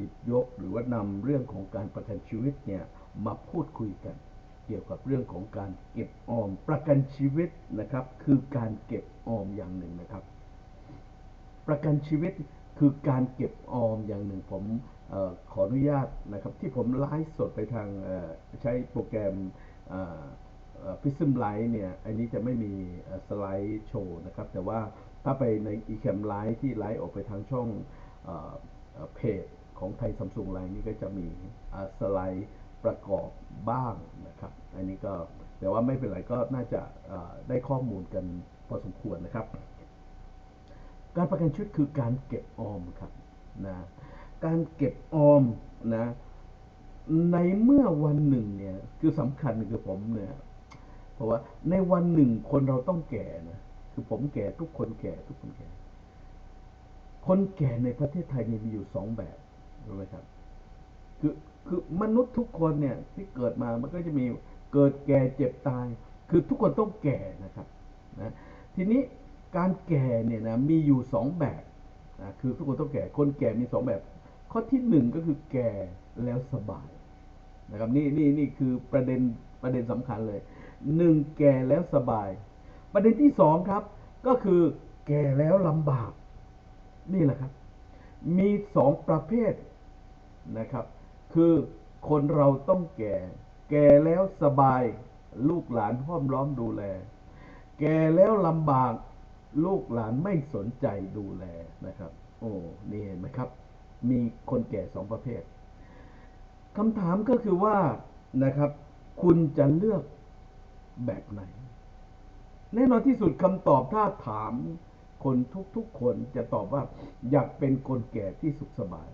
ยิบยกหรือว่านำเรื่องของการประกันชีวิตเนี่ยมาพูดคุยกัน เกี่ยวกับเรื่องของการเก็บออมประกันชีวิตนะครับ คือการเก็บออมอย่างหนึ่งนะครับ ประกันชีวิตคือการเก็บออมอย่างหนึ่งผมออขออนุญาตนะครับ ที่ผมไลฟ์สดไปทางใช้โปรแกรมพิซซึมไลฟ์เนี่ย อันนี้จะไม่มีสไลด์โชว์นะครับ แต่ว่าถ้าไปในอีแคมไลฟ์ที่ไลฟ์ออกไปทางช่องเออเพจ ของไทยซัมซุงไลน์นี่ก็จะมีสไลด์ประกอบบ้างนะครับ อันนี้ก็แต่ว่าไม่เป็นไรก็น่าจะได้ข้อมูลกันพอสมควรนะครับ การประกันชีวิตคือการเก็บออมครับนะการเก็บออมนะในเมื่อวันหนึ่งเนี่ยคือสำคัญคือผมเนี่ยเพราะว่าในวันหนึ่งคนเราต้องแก่นะคือผมแก่ทุกคนแก่ทุกคนแก่ คนแก่ในประเทศไทยมีอยู่สองแบบ รู้ไหมครับ คือคือมนุษย์ทุกคนเนี่ยที่เกิดมามันก็จะมีเกิดแก่เจ็บตาย คือทุกคนต้องแก่นะครับนะทีนี้การแก่เนี่ยนะมีอยู่สองแบบนะคือทุกคนต้องแก่คนแก่มีสองแบบ ข้อที่หนึ่งก็คือแก่แล้วสบายนะครับนี่นี่นี่คือประเด็นประเด็นสำคัญเลยหนึ่งแก่แล้วสบาย ประเด็นที่สองครับ ก็คือแก่แล้วลำบาก นี่แหละครับ มีสองประเภท นะครับ คือคนเราต้องแก่ แก่แล้วสบายลูกหลานห้อมล้อมดูแล แก่แล้วลำบากลูกหลานไม่สนใจดูแลนะครับ โอ้นี่เห็นไหมครับ มีคนแก่สองประเภทคำถามก็คือว่านะครับ คุณจะเลือกแบบไหน แน่นอนที่สุดคำตอบถ้าถามคนทุกๆคนจะตอบว่าอยากเป็นคนแก่ที่สุขสบาย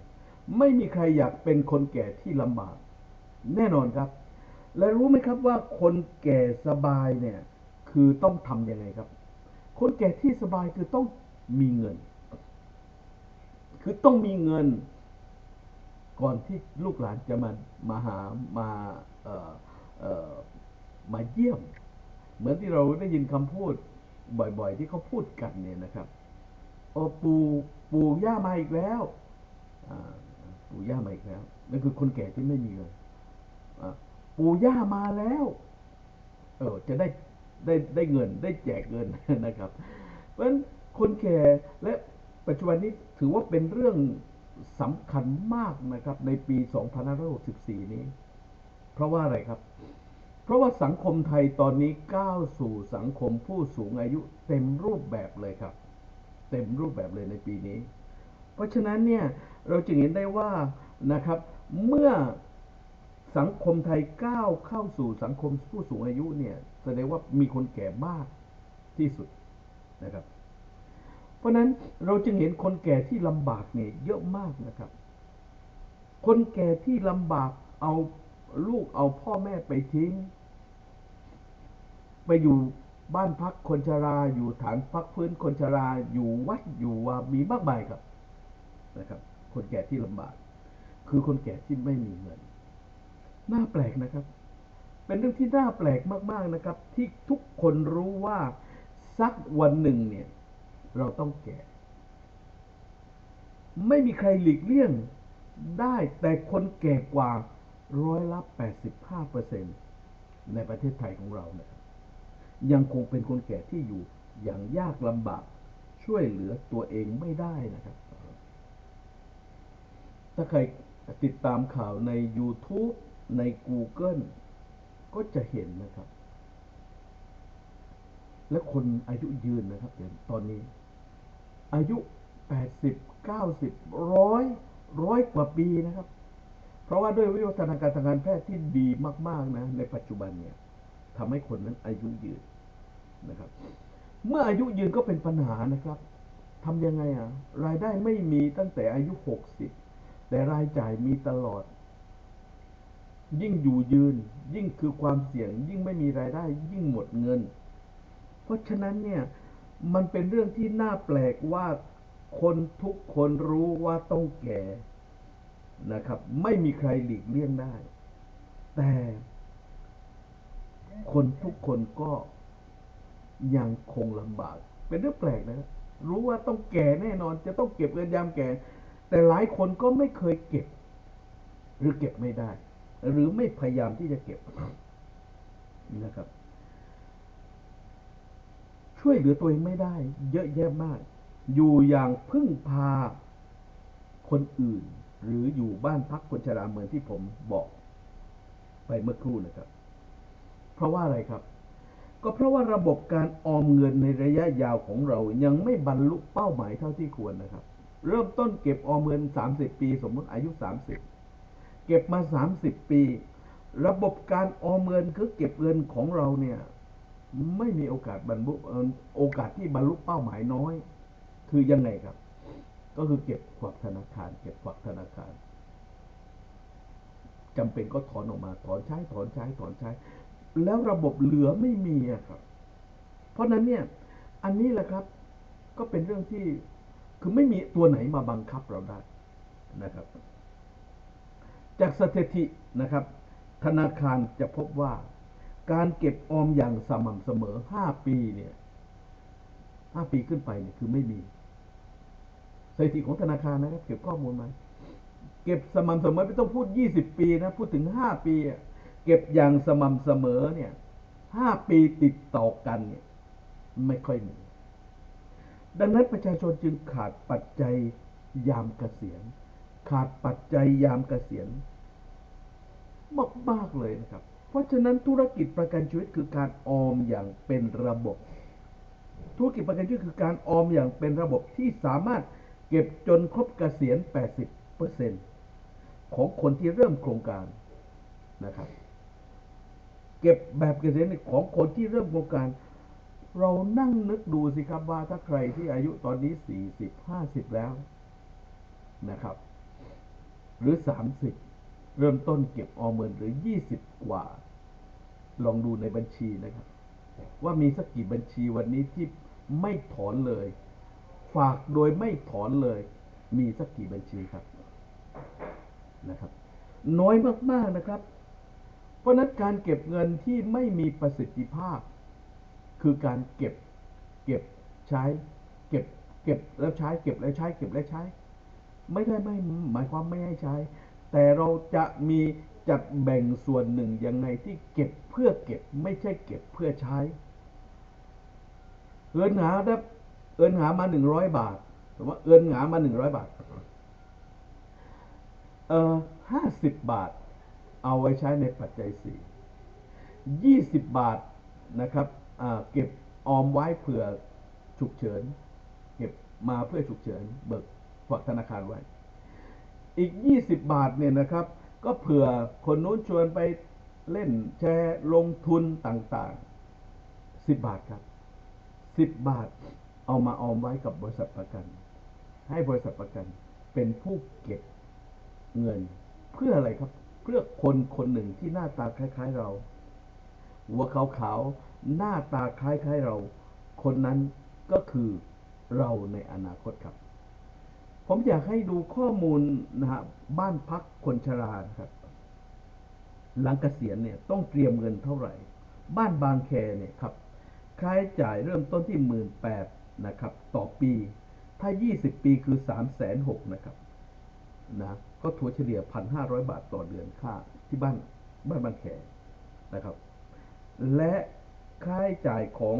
ไม่มีใครอยากเป็นคนแก่ที่ลำบาก แน่นอนครับ และรู้ไหมครับว่าคนแก่สบายเนี่ยคือต้องทำยังไงครับ คนแก่ที่สบายคือต้องมีเงิน คือต้องมีเงิน ก่อนที่ลูกหลานจะมามาหามาเอ่อเอ่อมาเยี่ยม เหมือนที่เราได้ยินคำพูดบ่อยๆ ที่เขาพูดกันเนี่ยนะครับโอ้ปูปู่ย่ามาอีกแล้วอ่า ปู่ย่ามาอีกแล้วนั่นคือคนแก่ที่ไม่มีเงินปู่ย่ามาแล้ว เออจะได้ได้ได้เงินได้แจกเงินนะครับ เพราะฉะนั้นคนแก่และปัจจุบันนี้ถือว่าเป็นเรื่องสำคัญมากนะครับในปี 2564 นี้ เพราะว่าอะไรครับ เพราะว่าสังคมไทยตอนนี้ก้าวสู่สังคมผู้สูงอายุเต็มรูปแบบเลยครับ เต็มรูปแบบเลยในปีนี้ เพราะฉะนั้นเนี่ย เราจึงเห็นได้ว่านะครับเมื่อสังคมไทยก้าวเข้าสู่สังคมผู้สูงอายุเนี่ยแสดงว่ามีคนแก่มากที่สุดนะครับ เพราะฉะนั้นเราจึงเห็นคนแก่ที่ลำบากเนี่ยเยอะมากนะครับ คนแก่ที่ลำบากเอาลูกเอาพ่อแม่ไปทิ้ง ไปอยู่บ้านพักคนชรา อยู่ฐานพักพื้นคนชรา อยู่วัดอยู่ว่ามีมากมายครับนะครับ คนแก่ที่ลำบาก คือคนแก่ที่ไม่มีเงิน น่าแปลกนะครับ เป็นเรื่องที่น่าแปลกมากๆนะครับ ที่ทุกคนรู้ว่าสักวันหนึ่งเนี่ย เราต้องแก่ ไม่มีใครหลีกเลี่ยงได้แต่คนแก่กว่าร้อยละ85เปอร์เซ็นในประเทศไทยของเราเนะครับยังคงเป็นคนแก่ที่อยู่อย่างยากลำบากช่วยเหลือตัวเองไม่ได้นะครับ ถ้าใครติดตามข่าวใน YouTube ใน Google ก็จะเห็นนะครับ และคนอายุยืนนะครับตอนนี้ อายุ 80 90ร้อยร้อยกว่าปีนะครับ เพราะว่าด้วยวิวัฒนาการทางการแพทย์ที่ดีมาก ๆ นะ ในปัจจุบันเนี่ยทำให้คนนั้นอายุยืนนะครับ เมื่ออายุยืนก็เป็นปัญหานะครับทำยังไงอะรายได้ไม่มีตั้งแต่อายุ 60 แต่รายจ่ายมีตลอด ยิ่งอยู่ยืน ยิ่งคือความเสี่ยง ยิ่งไม่มีรายได้ ยิ่งหมดเงิน เพราะฉะนั้นเนี่ย มันเป็นเรื่องที่น่าแปลกว่าคนทุกคนรู้ว่าต้องแก่นะครับ ไม่มีใครหลีกเลี่ยงได้ แต่ คนทุกคนก็ยังคงลำบาก เป็นเรื่องแปลกนะ รู้ว่าต้องแก่แน่นอน จะต้องเก็บเงินยามแก่ แต่หลายคนก็ไม่เคยเก็บ หรือเก็บไม่ได้ หรือไม่พยายามที่จะเก็บนะครับ ช่วยเหลือตัวเองไม่ได้ เยอะแยะมาก อยู่อย่างพึ่งพาคนอื่น หรืออยู่บ้านพักคนชราเหมือนที่ผมบอกไปเมื่อครู่นะครับ เพราะว่าอะไรครับ ก็เพราะว่าระบบการออมเงินในระยะยาวของเรายังไม่บรรลุเป้าหมายเท่าที่ควรนะครับ เริ่มต้นเก็บออมเงิน 30 ปี สมมติอายุ 30 เก็บมา 30 ปี ระบบการออมเงินคือเก็บเงินของเราเนี่ยไม่มีโอกาสบรรลุโอกาสที่บรรลุเป้าหมายน้อย คือยังไงครับ ก็คือเก็บขวักธนาคาร เก็บขวักธนาคารจำเป็นก็ถอนออกมาถอนใช้ถอนใช้ถอนใช้ แล้วระบบเหลือไม่มีครับ เพราะนั้นเนี่ย อันนี้แหละครับ ก็เป็นเรื่องที่ คือไม่มีตัวไหนมาบังคับเราได้นะครับ จากสถิตินะครับ ธนาคารจะพบว่า การเก็บออมอย่างสม่ำเสมอ 5 ปีเนี่ย 5 ปีขึ้นไปเนี่ยคือไม่มีสถิติของธนาคารนะครับ เก็บข้อมูลมาเก็บสม่ำเสมอไม่ต้องพูด 20 ปีนะพูดถึง 5 ปีเก็บอย่างสม่ำเสมอเนี่ย 5 ปีติดต่อกันเนี่ยไม่ค่อยมี ดังนั้นประชาชนจึงขาดปัจจัยยามเกษียณ ขาดปัจจัยยามเกษียณมากมากเลยนะครับ เพราะฉะนั้นธุรกิจประกันชีวิตคือการออมอย่างเป็นระบบ ธุรกิจประกันชีวิตคือการออมอย่างเป็นระบบที่สามารถเก็บจนครบเกษียณ 80%ของคนที่เริ่มโครงการนะครับ เก็บแบบเกษียณของคนที่เริ่มโครงการ เรานั่งนึกดูสิครับว่าถ้าใครที่อายุตอนนี้40 50แล้วนะครับ หรือ30เริ่มต้นเก็บออมเงินหรือ20กว่า ลองดูในบัญชีนะครับ ว่ามีสักกี่บัญชีวันนี้ที่ไม่ถอนเลย ฝากโดยไม่ถอนเลย มีสักกี่บัญชีครับนะครับ น้อยมากๆนะครับ เพราะนั้นการเก็บเงินที่ไม่มีประสิทธิภาพ คือการเก็บเก็บใช้เก็บเก็บแล้วใช้เก็บแล้วใช้เก็บแล้วใช้ ไม่ได้ไม่หมายความไม่ให้ใช้ แต่เราจะมีจัดแบ่งส่วนหนึ่งยังไงที่เก็บเพื่อเก็บไม่ใช่เก็บเพื่อใช้เอินหาได้เอินหามาหนึ่งร้อยบาทสมมติว่าเอินหามาหนึ่งร้อยบาทเออห้าสิบบาท เอาไว้ใช้ในปัจจัยสี่ยี่สิบบาทนะครับ เก็บออมไว้เผื่อฉุกเฉิน เก็บมาเพื่อฉุกเฉิน เบิกฝากธนาคารไว้ อีก 20 บาทเนี่ยนะครับ ก็เผื่อคนนู้นชวนไปเล่นแชร์ลงทุนต่างๆ 10 บาทครับ 10 บาทเอามาออมไว้กับบริษัทประกัน ให้บริษัทประกันเป็นผู้เก็บเงิน เพื่ออะไรครับ เพื่อคนคนหนึ่งที่หน้าตาคล้าย ๆเราหัวขาวๆ หน้าตาคล้ายๆเรา คนนั้นก็คือเราในอนาคตครับ ผมอยากให้ดูข้อมูลนะฮะบ้านพักคนชราครับ หลังเกษียณเนี่ยต้องเตรียมเงินเท่าไหร่ บ้านบางแคเนี่ยครับค่าใช้จ่ายเริ่มต้นที่หมื่นแปดนะครับ ต่อปี ถ้า 20 ปีคือ3ามแสนหกนะครับนะก็ถัวเฉลี่ย 1,500 บาทต่อเดือนค่าที่บ้านบ้านบางแคนะครับ และ ค่าใช้จ่ายของ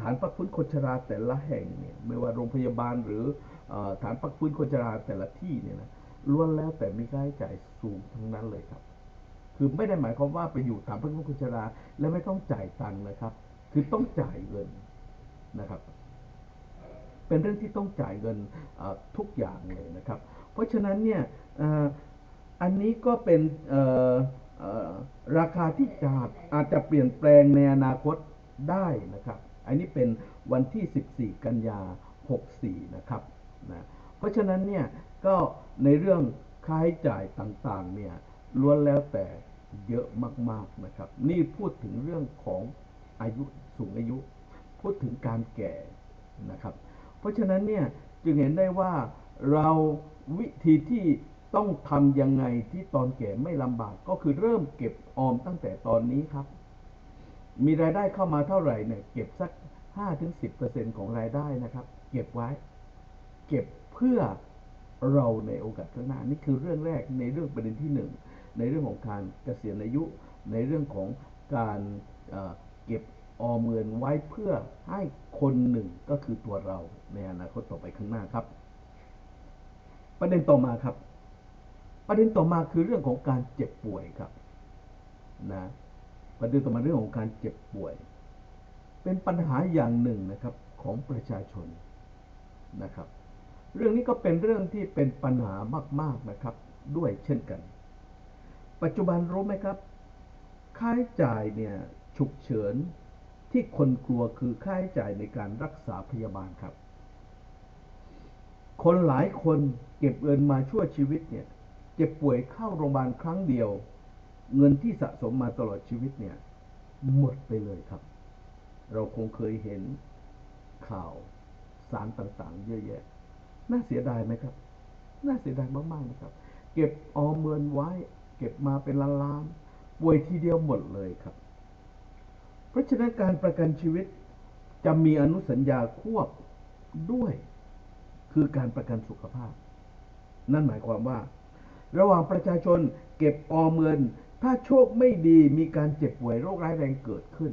ฐานพักฟื้นคนชราแต่ละแห่งเนี่ยไม่ว่าโรงพยาบาลหรือฐานพักฟื้นคนชราแต่ละที่เนี่ยนะล้วนแล้วแต่มีค่าใช้จ่ายสูงทั้งนั้นเลยครับ คือไม่ได้หมายความว่าไปอยู่ฐานพักฟื้นคนชราแล้วไม่ต้องจ่ายตังค์นะครับ คือต้องจ่ายเงินนะครับ เป็นเรื่องที่ต้องจ่ายเงินทุกอย่างเลยนะครับ เพราะฉะนั้นเนี่ยอันนี้ก็เป็นราคาที่จะอาจจะเปลี่ยนแปลงในอนาคต ได้นะครับอันนี้เป็นวันที่ 14 กันยา 64 นะครับนะเพราะฉะนั้นเนี่ยก็ในเรื่องค่าใช้จ่ายต่างๆเนี่ยล้วนแล้วแต่เยอะมากๆนะครับ นี่พูดถึงเรื่องของอายุสูงอายุ พูดถึงการแก่นะครับ เพราะฉะนั้นเนี่ยจึงเห็นได้ว่าเราวิธีที่ต้องทำยังไงที่ตอนแก่ไม่ลำบากก็คือเริ่มเก็บออมตั้งแต่ตอนนี้ครับ มีรายได้เข้ามาเท่าไหร่เนี่ยเก็บสักห้าถึงสิบเปอร์เซ็นของรายได้นะครับ เก็บไว้ เก็บเพื่อเราในโอกาสข้างหน้านี่คือเรื่องแรกในเรื่องประเด็นที่หนึ่งในเรื่องของการเกษียณอายุ ในเรื่องของการเเก็บออมเงินไว้เพื่อให้คนหนึ่งก็คือตัวเราในอนาคตต่อไปข้างหน้าครับ ประเด็นต่อมาครับ ประเด็นต่อมาคือเรื่องของการเจ็บป่วยครับนะ ประเด็นต่อมาเรื่องของการเจ็บป่วย เป็นปัญหาอย่างหนึ่งนะครับของประชาชนนะครับ เรื่องนี้ก็เป็นเรื่องที่เป็นปัญหามาก ๆนะครับด้วยเช่นกัน ปัจจุบันรู้ไหมครับ ค่าใช้จ่ายเนี่ยฉุกเฉินที่คนกลัวคือค่าใช้จ่ายในการรักษาพยาบาลครับ คนหลายคนเก็บเงินมาชั่วชีวิตเนี่ยเจ็บป่วยเข้าโรงพยาบาลครั้งเดียว เงินที่สะสมมาตลอดชีวิตเนี่ย หมดไปเลยครับ เราคงเคยเห็นข่าวสารต่างๆ เยอะแยะ น่าเสียดายไหมครับ น่าเสียดายมากๆนะครับ เก็บออมเงินไว้ เก็บมาเป็นล้านๆป่วยทีเดียวหมดเลยครับ เพราะฉะนั้นการประกันชีวิตจะมีอนุสัญญาควบด้วย คือการประกันสุขภาพ นั่นหมายความว่า ระหว่างประชาชนเก็บออมเงิน ถ้าโชคไม่ดีมีการเจ็บป่วยโรคร้ายแรงเกิดขึ้น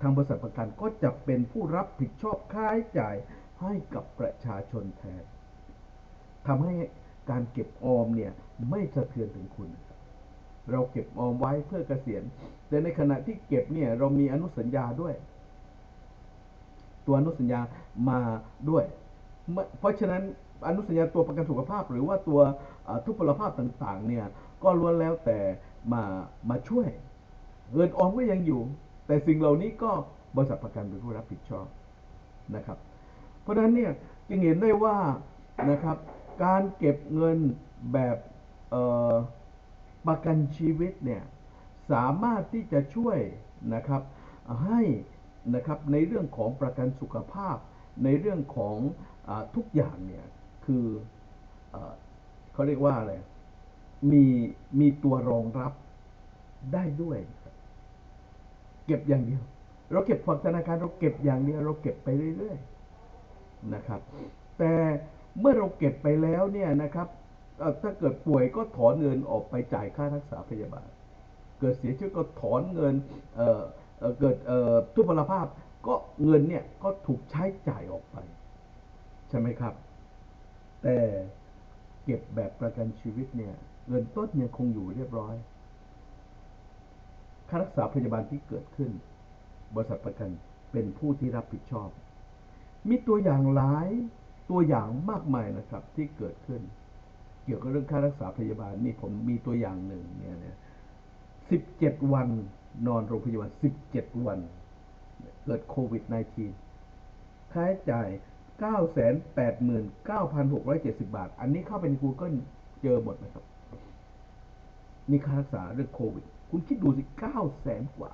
ทางบริษัทประกันก็จะเป็นผู้รับผิดชอบค่าใช้จ่ายให้กับประชาชนแทนทำให้การเก็บออมเนี่ยไม่สะเทือนถึงคุณ เราเก็บออมไว้เพื่อเกษียณ แต่ในขณะที่เก็บเนี่ยเรามีอนุสัญญาด้วย ตัวอนุสัญญามาด้วย เพราะฉะนั้นอนุสัญญาตัวประกันสุขภาพ หรือว่าตัวทุพพลภาพต่างๆเนี่ย ก็ล้วนแล้วแต่มามาช่วย เงินออมก็ยังอยู่ แต่สิ่งเหล่านี้ก็บริษัทประกันเป็นผู้รับผิดชอบนะครับ เพราะฉะนั้นเนี่ยจึงเห็นได้ว่านะครับการเก็บเงินแบบประกันชีวิตเนี่ยสามารถที่จะช่วยนะครับให้นะครับในเรื่องของประกันสุขภาพ ในเรื่องของอทุกอย่างเนี่ยคืออเขาเรียกว่าอะไร มีมีตัวรองรับได้ด้วย เก็บอย่างเดียว เราเก็บผ่อนธนาคารเราเก็บอย่างเดียวเราเก็บไปเรื่อยๆนะครับ แต่เมื่อเราเก็บไปแล้วเนี่ยนะครับถ้าเกิดป่วยก็ถอนเงินออกไปจ่ายค่ารักษาพยาบาล เกิดเสียชีวิตก็ถอนเงินเเกิดทุพพลภาพก็เงินเนี่ยก็ถูกใช้จ่ายออกไป ใช่ไหมครับ แต่เก็บแบบประกันชีวิตเนี่ย เงินต้นยังคงอยู่เรียบร้อย ค่ารักษาพยาบาลที่เกิดขึ้น บริษัทประกันเป็นผู้ที่รับผิดชอบ มีตัวอย่างหลายตัวอย่างมากมายนะครับที่เกิดขึ้น เกี่ยวกับเรื่องค่ารักษาพยาบาลนี่ผมมีตัวอย่างหนึ่งเนี่ยเนี่ยสิบเจ็ดวันนอนโรงพยาบาลสิบเจ็ดวัน เกิดโควิด -19 ค่าใช้จ่าย989,670 บาท อันนี้เข้าไปใน Google เจอหมดนะครับ นี่ค่ารักษาเรื่องโควิด คุณคิดดูสิ9แสนกว่า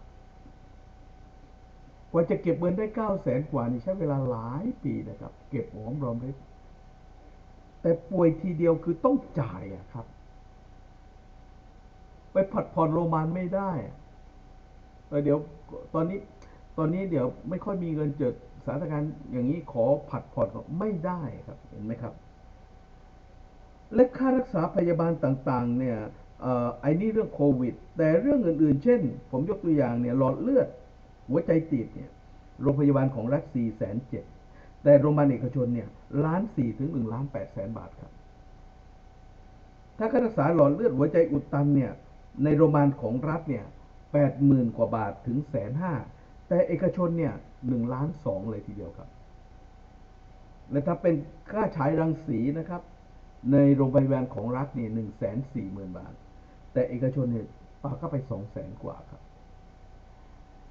กว่าจะเก็บเงินได้9แสนกว่านี่ใช้เวลาหลายปีนะครับ เก็บหอมรอมริบแต่ป่วยทีเดียวคือต้องจ่ายอะครับ ไปผัดผ่อนโรมานไม่ได้เดี๋ยวตอนนี้ตอนนี้เดี๋ยวไม่ค่อยมีเงินเจิดสถานการณ์อย่างนี้ขอผัดผ่อนก็ไม่ได้ครับ เห็นไหมครับ และค่ารักษาพยาบาลต่าง ๆ เนี่ย ไอ้นี่เรื่องโควิด แต่เรื่องอื่นๆ เช่น ผมยกตัวอย่างเนี่ยหลอดเลือด หัวใจตีบเนี่ยโรงพยาบาลของรัฐสี่แสนเจ็ดแต่โรงพยาบาลเอกชนเนี่ยล้านสี่ถึงหนึ่งล้านแปดแสนบาทครับ ถ้าค่ารักษาหลอดเลือดหัวใจอุดตันเนี่ยในโรงพยาบาลของรัฐเนี่ยแปดหมื่นกว่าบาทถึงแสนห้าแต่เอกชนเนี่ยหนึ่งล้านสองเลยทีเดียวครับ และถ้าเป็นค่าฉายรังสีนะครับ ในโรงพยาบาลของรัฐเนี่ยหนึ่งแสนสี่หมื่นบาท แต่เอกชนเนี่ยปาก็ไปสองแสนกว่าครับ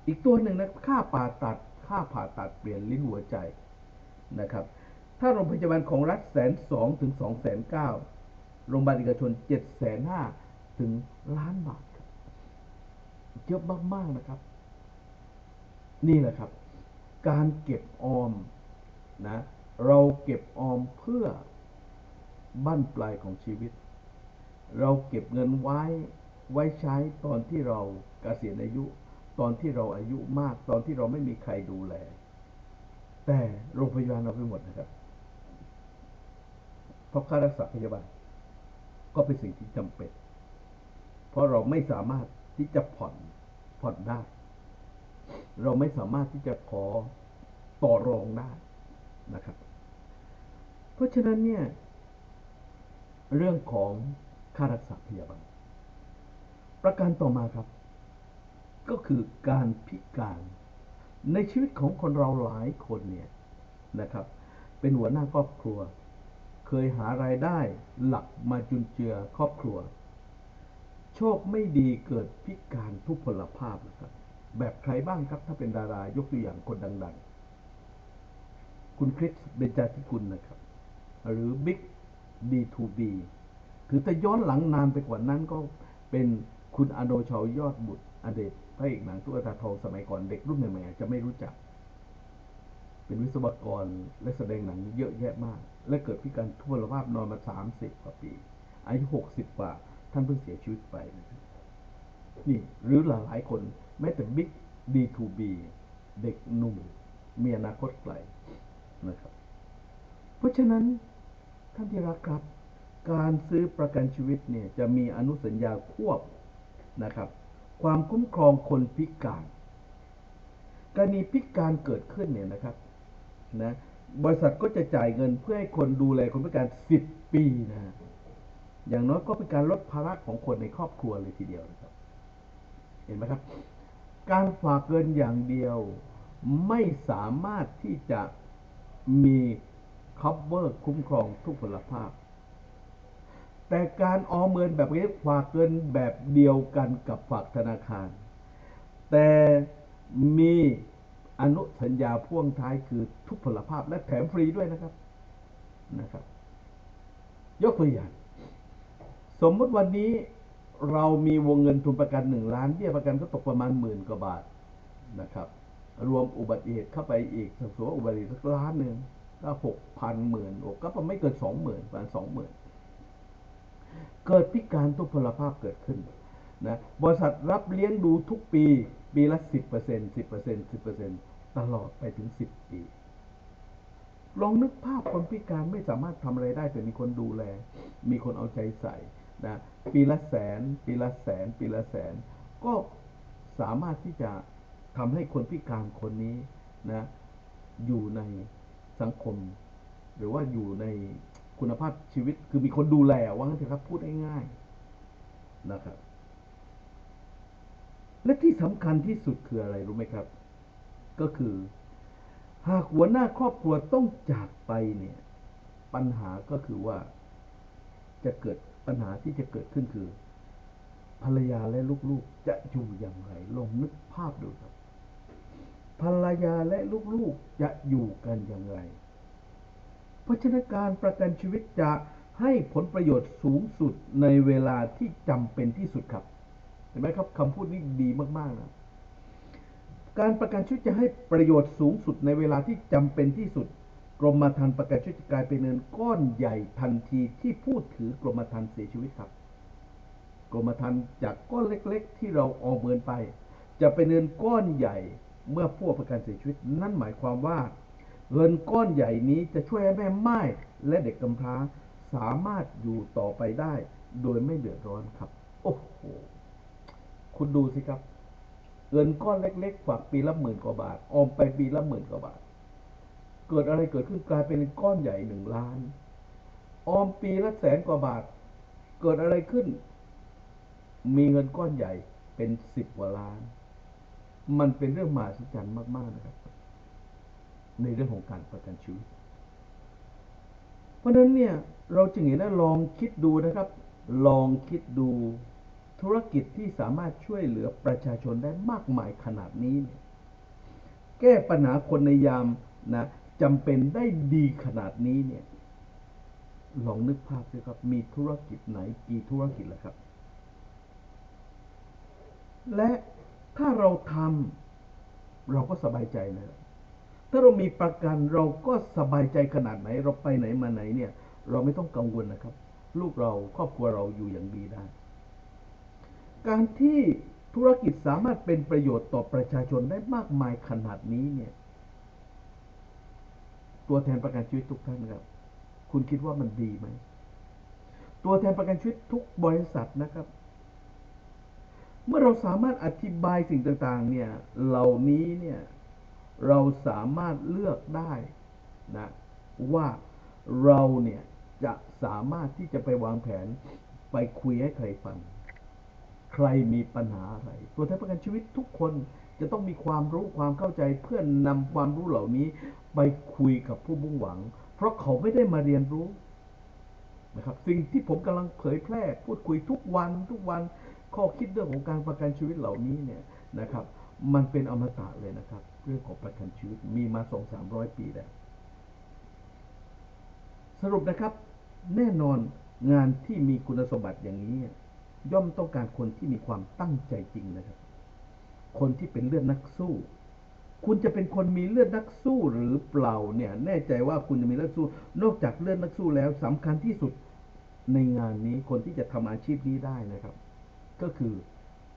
อีกตัวหนึ่งนะค่าผ่าตัดค่าผ่าตัดเปลี่ยนลิ้นหัวใจนะครับ ถ้าโรงพยาบาลของรัฐแสนสองถึงสองแสนเก้าโรงพยาบาลเอกชนเจ็ดแสนห้าถึงล้านบาทครับเยอะมากๆนะครับ นี่แหละครับ การเก็บออมนะเราเก็บออมเพื่อบั้นปลายของชีวิต เราเก็บเงินไว้ไว้ใช้ตอนที่เรากเกษียณอายุ ตอนที่เราอายุมากตอนที่เราไม่มีใครดูแล แต่โรงพยาบาลเราไปหมดนะครับ เพราะค่ารักษาพยาบาล ก็เป็นสิ่งที่จำเป็น เพราะเราไม่สามารถที่จะผ่อนผ่อนได้ เราไม่สามารถที่จะขอต่อรองได้นะครับ เพราะฉะนั้นเนี่ย เรื่องของ ค่ารักษาพยาบาล ประการต่อมาครับ ก็คือการพิการ ในชีวิตของคนเราหลายคนเนี่ยนะครับ เป็นหัวหน้าครอบครัว เคยหารายได้หลักมาจุนเจือครอบครัว โชคไม่ดีเกิดพิการทุพพลภาพนะครับ แบบใครบ้างครับถ้าเป็นดารายกตัวอย่างคนดัง ๆ คุณคริสเบญจาธิกุลนะครับ หรือบิ๊ก B2B คือถ้าย้อนหลังนานไปกว่านั้นก็เป็นคุณอโนชาวยอดบุตรอเดชพระเอกหนังตัวตาทองสมัยก่อนเด็กรุ่นใหม่ๆจะไม่รู้จักเป็นวิศวกรและแสดงหนังเยอะแยะมาก และเกิดพิการทุพพลภาพนอนมา 30 กว่าปี อายุ 60 กว่า ท่านเพิ่งเสียชีวิตไปนะครับนี่หรือหลายคน แม้แต่บิ๊ก B2B เด็กหนุ่มมีอนาคตไกลนะครับ เพราะฉะนั้นท่านที่รักครับ การซื้อประกันชีวิตเนี่ยจะมีอนุสัญญาควบนะครับ ความคุ้มครองคนพิการกรณีพิการเกิดขึ้นเนี่ยนะครับนะบริษัทก็จะจ่ายเงินเพื่อให้คนดูแลคนพิการ 10 ปีนะอย่างน้อยก็เป็นการลดภาระของคนในครอบครัวเลยทีเดียวนะครับ เห็นไหมครับ การฝากเงินอย่างเดียวไม่สามารถที่จะมี cover คุ้มครองทุกพลภาพ แต่การออมเงินแบบนี้ฝากเงินแบบเดียวกันกับฝากธนาคาร แต่มีอนุสัญญาพ่วงท้ายคือทุกพลภาพและแถมฟรีด้วยนะครับนะครับ ยกตัวอย่าง สมมติวันนี้เรามีวงเงินทุนประกันหนึ่งล้านเบี้ยประกันก็ตกประมาณหมื่นกว่าบาทนะครับ รวมอุบัติเหตุเข้าไปอีกสมมติอุบัติเหตุสักล้านหนึ่งก็หกพันหมื่นก็ประมาณไม่เกินสองหมื่นประมาณสองหมื่น เกิดพิการทุพพลภาพเกิดขึ้นนะบริษัทรับเลี้ยงดูทุกปี ปีละสิบเปอร์เซ็นสิบเปอร์เซ็นสิบเปอร์เซ็นตลอดไปถึงสิบปี ลองนึกภาพคนพิการไม่สามารถทำอะไรได้ แต่มีคนดูแล มีคนเอาใจใส่นะปีละแสน ปีละแสน ปีละแสน ก็สามารถที่จะทำให้คนพิการคนนี้นะอยู่ในสังคม หรือว่าอยู่ใน คุณภาพชีวิตคือมีคนดูแลว่างั้นเถอะครับ พูดง่ายๆนะครับ และที่สำคัญที่สุดคืออะไรรู้ไหมครับ ก็คือ หากหัวหน้าครอบครัวต้องจากไปเนี่ย ปัญหาก็คือว่าจะเกิดปัญหาที่จะเกิดขึ้นคือ ภรรยาและลูกๆ จะอยู่อย่างไร ลองนึกภาพดูครับ ภรรยาและลูกๆจะอยู่กันอย่างไร ราะฉะนั้นการประกันชีวิตจะให้ผลประโยชน์สูงสุดในเวลาที่จำเป็นที่สุดครับ เห็นไหมครับคำพูดนี้ดีมากๆนะการประกันชีวิตจะให้ประโยชน์สูงสุดในเวลาที่จำเป็นที่สุด กรมธรรม์ประกันชีวิตจะกลายเป็นเงินก้อนใหญ่ทันทีที่ผู้ถือกรมธรรม์เสียชีวิตครับ กรมธรรม์จากก้อนเล็ก ๆ ที่เราออมเงินไป จะเป็นเงินก้อนใหญ่เมื่อผู้ประกันเสียชีวิต นั่นหมายความว่า เงินก้อนใหญ่นี้จะช่วยให้แม่ไม้และเด็กกำพร้าสามารถอยู่ต่อไปได้ โดยไม่เดือดร้อนครับ โอ้โห คุณดูสิครับ เงินก้อนเล็กๆ ฝากปีละหมื่นกว่าบาท ออมไปปีละหมื่นกว่าบาท เกิดอะไรเกิดขึ้นกลายเป็นก้อนใหญ่หนึ่งล้าน ออมปีละแสนกว่าบาท เกิดอะไรขึ้น มีเงินก้อนใหญ่เป็นสิบกว่าล้าน มันเป็นเรื่องมหัศจรรย์มากๆนะครับ ในเรื่องของการประกันชีวิต เพราะฉะนั้นเนี่ยเราจึงเห็นว่าลองคิดดูนะครับ ลองคิดดูธุรกิจที่สามารถช่วยเหลือประชาชนได้มากมายขนาดนี้ แก้ปัญหาคนในยามนะจำเป็นได้ดีขนาดนี้เนี่ยลองนึกภาพดูครับ มีธุรกิจไหนกี่ธุรกิจล่ะครับ และถ้าเราทำเราก็สบายใจนะครับ ถ้าเรามีประกันเราก็สบายใจขนาดไหน เราไปไหนมาไหนเนี่ย เราไม่ต้องกังวลนะครับ ลูกเราครอบครัวเราอยู่อย่างดีได้ การที่ธุรกิจสามารถเป็นประโยชน์ต่อประชาชนได้มากมายขนาดนี้เนี่ย ตัวแทนประกันชีวิตทุกท่านครับ คุณคิดว่ามันดีไหม ตัวแทนประกันชีวิตทุกบริษัทนะครับ เมื่อเราสามารถอธิบายสิ่งต่างๆ เนี่ย เหล่านี้เนี่ย เราสามารถเลือกได้นะว่าเราเนี่ยจะสามารถที่จะไปวางแผนไปคุยให้ใครฟัง ใครมีปัญหาอะไร ตัวแทนประกันชีวิตทุกคนจะต้องมีความรู้ความเข้าใจเพื่อนนำความรู้เหล่านี้ไปคุยกับผู้มุ่งหวัง เพราะเขาไม่ได้มาเรียนรู้นะครับ สิ่งที่ผมกำลังเผยแพร่ พูดคุยทุกวันทุกวันข้อคิดเรื่องของการประกันชีวิตเหล่านี้เนี่ยนะครับ มันเป็นอมตะเลยนะครับ เรื่องของประกันชีวิตมีมาสองสามร้อยปีแล้ว สรุปนะครับ แน่นอนงานที่มีคุณสมบัติอย่างนี้ ย่อมต้องการคนที่มีความตั้งใจจริงนะครับ คนที่เป็นเลือดนักสู้ คุณจะเป็นคนมีเลือดนักสู้หรือเปล่าเนี่ย แน่ใจว่าคุณจะมีเลือดสู้ นอกจากเลือดนักสู้แล้วสำคัญที่สุดในงานนี้คนที่จะทำอาชีพนี้ได้นะครับ ก็คือ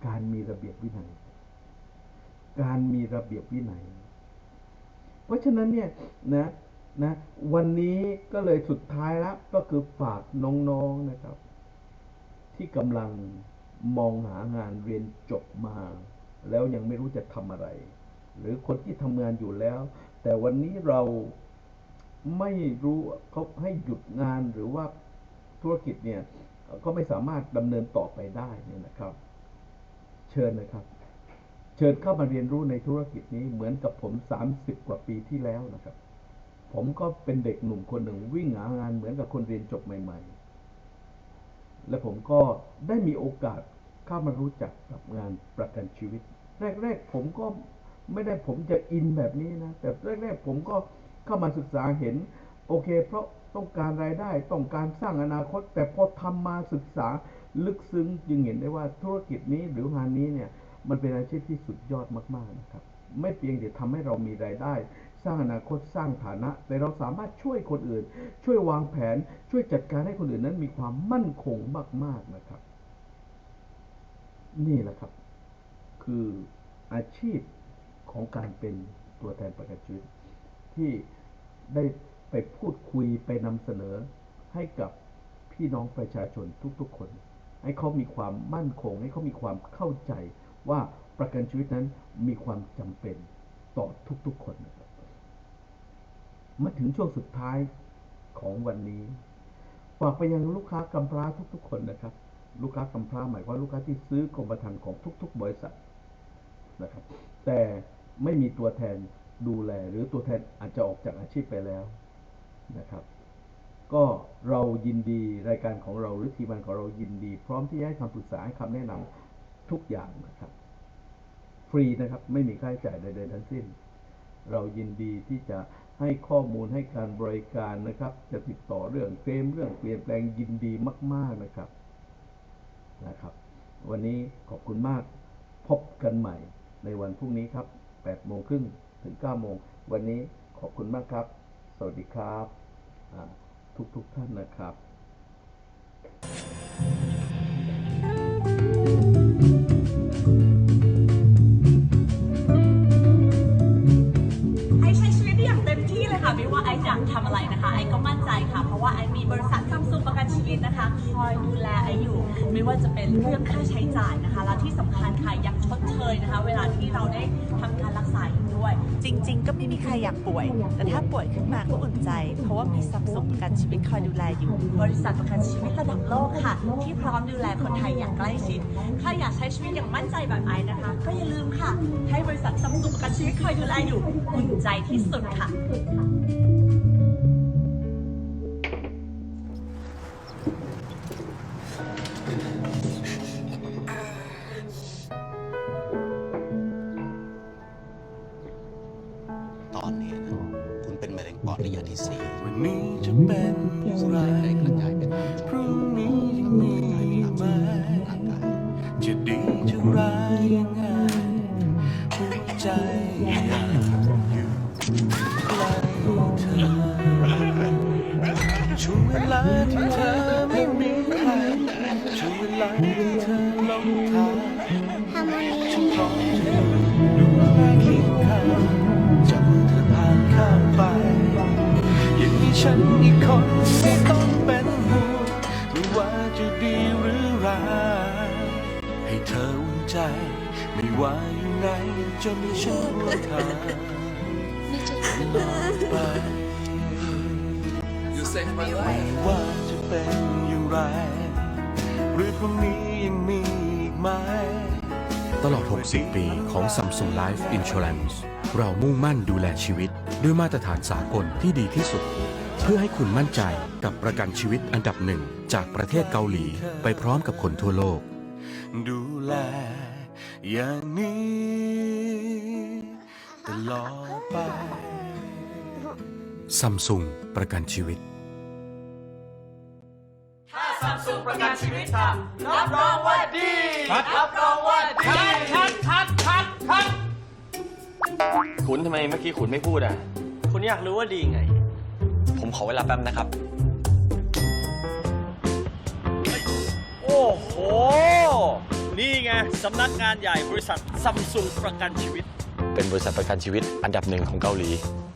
การมีระเบียบวินัย การมีระเบียบวินัย เพราะฉะนั้นเนี่ยนะนะวันนี้ก็เลยสุดท้ายแล้วก็คือฝากน้องๆนะครับ ที่กำลังมองหางานเรียนจบมา แล้วยังไม่รู้จะทำอะไร หรือคนที่ทำงานอยู่แล้ว แต่วันนี้เราไม่รู้เขาให้หยุดงานหรือว่าธุรกิจเนี่ยก็ไม่สามารถดำเนินต่อไปได้เนี่ยนะครับ เชิญนะครับ เชิญเข้ามาเรียนรู้ในธุรกิจนี้เหมือนกับผม 30 กว่าปีที่แล้วนะครับ ผมก็เป็นเด็กหนุ่มคนหนึ่งวิ่งหางานเหมือนกับคนเรียนจบใหม่ๆ และผมก็ได้มีโอกาสเข้ามารู้จักกับงานประกันชีวิต แรก ๆ ผมก็ไม่ได้ผมจะอินแบบนี้นะ แต่แรก ๆ ผมก็เข้ามาศึกษาเห็น โอเค เพราะต้องการรายได้ต้องการสร้างอนาคต แต่พอทำมาศึกษาลึกซึ้งจึงเห็นได้ว่าธุรกิจนี้หรืองานนี้เนี่ย มันเป็นอาชีพที่สุดยอดมาก ๆนะครับ ไม่เพียงแต่ทำให้เรามีรายได้ สร้างอนาคตสร้างฐานะ แต่เราสามารถช่วยคนอื่น ช่วยวางแผนช่วยจัดการให้คนอื่นนั้นมีความมั่นคงมาก ๆนะครับ นี่แหละครับ คืออาชีพของการเป็นตัวแทนประกันชีวิตที่ได้ไปพูดคุยไปนำเสนอให้กับพี่น้องประชาชนทุกๆคน ให้เขามีความมั่นคง ให้เขามีความเข้าใจ ว่าประกันชีวิตนั้นมีความจำเป็นต่อทุกๆคนนะครับมาถึงช่วงสุดท้ายของวันนี้ฝากไปยังลูกค้ากำพร้าทุกๆ คนนะครับ ลูกค้ากำพร้าหมายว่าลูกค้าที่ซื้อกรมธรรม์ของทุก ๆ บริษัทนะครับ แต่ไม่มีตัวแทนดูแล หรือตัวแทนอาจจะออกจากอาชีพไปแล้วนะครับ ก็เรายินดีรายการของเราหรือทีมงานของเรายินดี พร้อมที่จะให้คำปรึกษาให้คำแนะนำ ทุกอย่างนะครับ ฟรีนะครับไม่มีค่าใช้จ่ายใดๆทั้งสิ้น เรายินดีที่จะให้ข้อมูลให้การบริการนะครับ จะติดต่อเรื่องเคลมเรื่องเปลี่ยนแปลงยินดีมาก ๆนะครับนะครับ วันนี้ขอบคุณมากพบกันใหม่ในวันพรุ่งนี้ครับ8โมงครึ่งถึง9โมงวันนี้ขอบคุณมากครับ สวัสดีครับอ่าทุกๆท่านนะครับากทำกทำอะไรนะคะไอก็มั่นใจค่ะ เพราะว่าไอมีบริษัทซัมซุงประกันชีวิตนะคะ คอยดูแลไออยู่ ไม่ว่าจะเป็นเรื่องค่าใช้จ่ายนะคะ และที่สำคัญค่ะยังชดเชยนะคะ เวลาที่เราได้ทำการรักษาอยู่ ด้วย จริง ๆ ก็ไม่มีใครอยากป่วย แต่ถ้าป่วยขึ้นมาก็อุ่นใจ เพราะว่ามีซัมซุงประกันชีวิตคอยดูแลอยู่ บริษัทประกันชีวิตระดับโลกค่ะ ที่พร้อมดูแลคนไทยอย่างใกล้ชิดถ้าอยากใช้ชีวิตอย่างมั่นใจแบบไอ้นะคะ ก็อย่าลืมค่ะ ให้บริษัทซัมซุงประกันชีวิตคอยดูแลอยู่ อุ่นใจที่สุดค่ะ อดระยะที่สี่วันนี้จะเป็นอย่างไรได้กระจายเป็นพรุ่งนี้ยังมีไหมร่างกายจะดีจะร้าย ไม่ว่าจะเป็นอย่างไร หรือพรุ่งนี้ยังมีอีกไหมตลอด 60 ปีของ Samsung Life Insurance เรามุ่งมั่นดูแลชีวิต ด้วยมาตรฐานสากลที่ดีที่สุด เพื่อให้คุณมั่นใจกับประกันชีวิตอันดับหนึ่ง จากประเทศเกาหลีไปพร้อมกับคนทั่วโลก ดูแลอย่างนี้ตลอดไป Samsung ประกันชีวิต ขุนทำไมเมื่อกี้ขุนไม่พูดอะ คุณอยากรู้ว่าดีไง ผมขอเวลาแป๊บนะครับ โอ้โห นี่ไงสำนักงานใหญ่บริษัทซัมซุงประกันชีวิต เป็นบริษัทประกันชีวิตอันดับหนึ่งของเกาหลี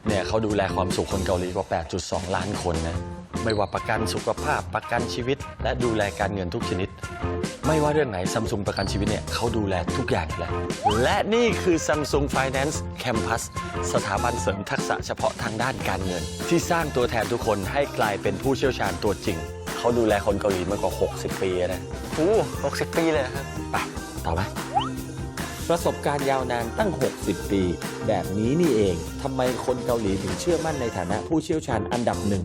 เนี่ยเขาดูแลความสุขคนเกาหลีกว่า 8.2 ล้านคนนะ ไม่ว่าประกันสุขภาพประกันชีวิต และดูแลการเงินทุกชนิด ไม่ว่าเรื่องไหนซัมซุงประกันชีวิตเนี่ยเขาดูแลทุกอย่างอยู่แล้วและนี่คือ Samsung Finance Campus สถาบันเสริมทักษะเฉพาะทางด้านการเงิน ที่สร้างตัวแทนทุกคนให้กลายเป็นผู้เชี่ยวชาญตัวจริง เขาดูแลคนเกาหลีมากกว่า 60 ปีนะโอ้60ปีเลยนะครับ ไปต่อไหม ประสบการณ์ยาวนานตั้ง 60 ปี แบบนี้นี่เอง ทำไมคนเกาหลีถึงเชื่อมั่นในฐานะผู้เชี่ยวชาญอันดับหนึ่ง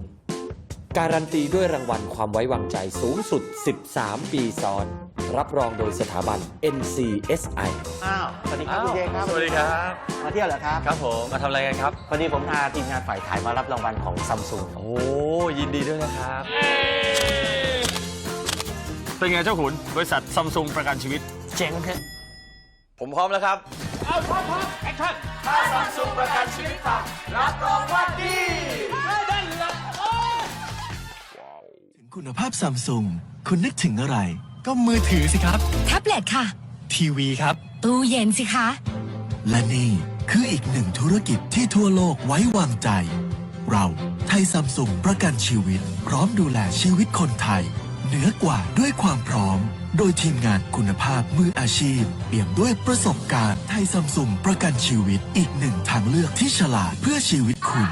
การันตีด้วยรางวัลความไว้วางใจสูงสุด 13 ปีซ้อน รับรองโดยสถาบัน NCSI อ้าว สวัสดีครับคุณเจครับสวัสดีครับ มาเที่ยวเหรอครับ ครับผม มาทำอะไรกันครับ พอดีผมพาทีมงานฝ่ายถ่ายมารับรางวัลของซัมซุงโอ้ ยินดีด้วยนะครับ เป็นไงเจ้าขุน บริษัทซัมซุงประกันชีวิต เจ๋งครับผมพร้อมแล้วครับ เอาพร้อมพร้อมแอคชั่นถ้าซัมซุงประกันชีวิตทำรับรองว่าดี คุณภาพซัมซุงคุณนึกถึงอะไร ก็มือถือสิครับ แท็บเล็ตค่ะ ทีวีครับ ตู้เย็นสิคะ และนี่คืออีกหนึ่งธุรกิจที่ทั่วโลกไว้วางใจ เราไทยซัมซุงประกันชีวิต พร้อมดูแลชีวิตคนไทย เหนือกว่าด้วยความพร้อม โดยทีมงานคุณภาพมืออาชีพ เปี่ยมด้วยประสบการณ์ไทยซัมซุงประกันชีวิต อีกหนึ่งทางเลือกที่ฉลาดเพื่อชีวิตคุณ